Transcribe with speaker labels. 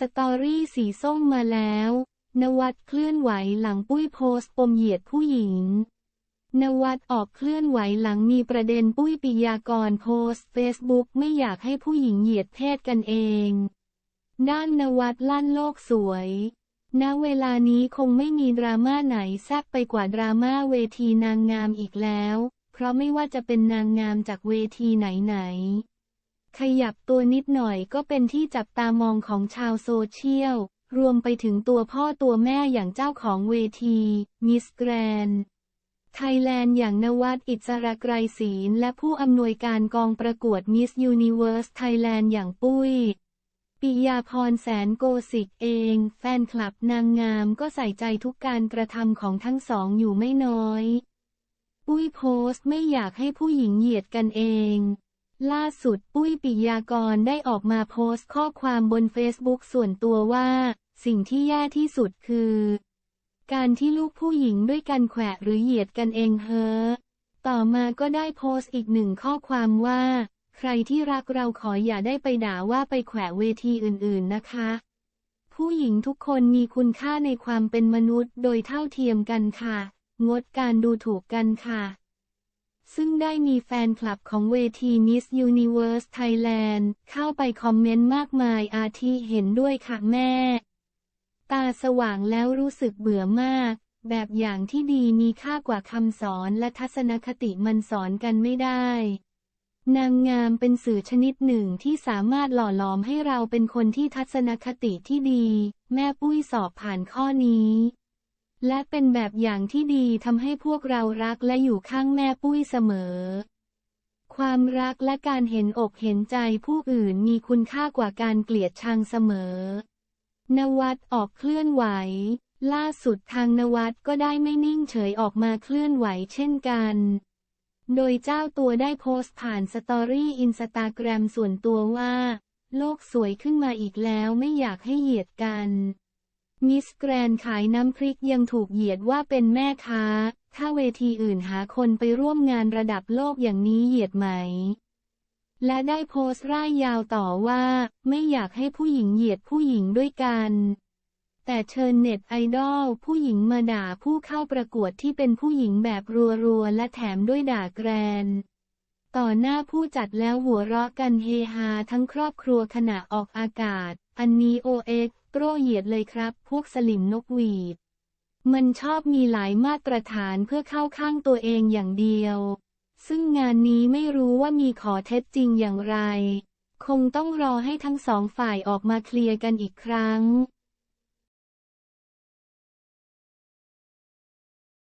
Speaker 1: สตอรี่สีส้มมาแล้ว นวัดเคลื่อนไหวหลังปุ้ยโพสต์ปมเหยียดผู้หญิง นวัดออกเคลื่อนไหวหลังมีประเด็นปุ้ยปิยากรโพสต์เฟซบุ๊กไม่อยากให้ผู้หญิงเหยียดเพศกันเอง ด้านนวัดลั่นโลกสวย ณ เวลานี้คงไม่มีดราม่าไหนแซ่บไปกว่าดราม่าเวทีนางงามอีกแล้ว เพราะไม่ว่าจะเป็นนางงามจากเวทีไหนๆ ขยับตัวนิดหน่อยก็เป็นที่จับตามองของชาวโซเชียล รวมไปถึงตัวพ่อตัวแม่อย่างเจ้าของเวทีมิสแกรนไทยแลนด์อย่างนวัดอิสระไกรศีลและผู้อำนวยการกองประกวดมิสยูนิเว r ร์สไทยแลนด์อย่างปุ้ยปิยาพรแสนโกสิกเอง แฟนคลับนางงามก็ใส่ใจทุกการกระทำของทั้งสองอยู่ไม่น้อย ปุ้ยโพสต์ไม่อยากให้ผู้หญิงเหยียดกันเอง ล่าสุดปุ้ยปิยากรได้ออกมาโพสต์ข้อความบนเฟซบุ๊กส่วนตัวว่า สิ่งที่แย่ที่สุดคือ การที่ลูกผู้หญิงด้วยกันแขวะหรือเหยียดกันเองเฮอต่อมาก็ได้โพสต์อีกหนึ่งข้อความว่า ใครที่รักเราขออย่าได้ไปด่าว่าไปแขวะเวทีอื่นๆนะคะ ผู้หญิงทุกคนมีคุณค่าในความเป็นมนุษย์โดยเท่าเทียมกันค่ะ งดการดูถูกกันค่ะ ซึ่งได้มีแฟนคลับของเวที Miss Universe Thailand เข้าไปคอมเมนต์มากมายอาทิเห็นด้วยค่ะแม่ ตาสว่างแล้วรู้สึกเบื่อมาก แบบอย่างที่ดีมีค่ากว่าคำสอนและทัศนคติมันสอนกันไม่ได้ นางงามเป็นสื่อชนิดหนึ่งที่สามารถหล่อหลอมให้เราเป็นคนที่ทัศนคติที่ดี แม่ปุ้ยสอบผ่านข้อนี้ และเป็นแบบอย่างที่ดีทำให้พวกเรารักและอยู่ข้างแม่ปุ้ยเสมอ ความรักและการเห็นอกเห็นใจผู้อื่นมีคุณค่ากว่าการเกลียดชังเสมอ นวัดออกเคลื่อนไหว ล่าสุดทางนวัดก็ได้ไม่นิ่งเฉยออกมาเคลื่อนไหวเช่นกัน โดยเจ้าตัวได้โพสต์ผ่านสตอรี่อินสตาแกรมส่วนตัวว่า โลกสวยขึ้นมาอีกแล้วไม่อยากให้เหยียดกัน มิสแกรนขายน้ำพริกยังถูกเหยียดว่าเป็นแม่ค้า ถ้าเวทีอื่นหาคนไปร่วมงานระดับโลกอย่างนี้เหยียดไหม และได้โพสต์ร่ายยาวต่อว่า ไม่อยากให้ผู้หญิงเหยียดผู้หญิงด้วยกัน แต่เชิญเน็ตไอดอลผู้หญิงมาด่าผู้เข้าประกวดที่เป็นผู้หญิงแบบรัวๆ และแถมด้วยด่าแกรนต่อหน้าผู้จัดแล้วหัวเราะกันเฮฮาทั้งครอบครัวขณะออกอากาศ อันนี้โอเอ็กโกรเหยียดเลยครับ พวกสลิมนกหวีด มันชอบมีหลายมาตรฐานเพื่อเข้าข้างตัวเองอย่างเดียว ซึ่งงานนี้ไม่รู้ว่ามีขอเท็จจริงอย่างไร คงต้องรอให้ทั้งสองฝ่ายออกมาเคลียร์กันอีกครั้ง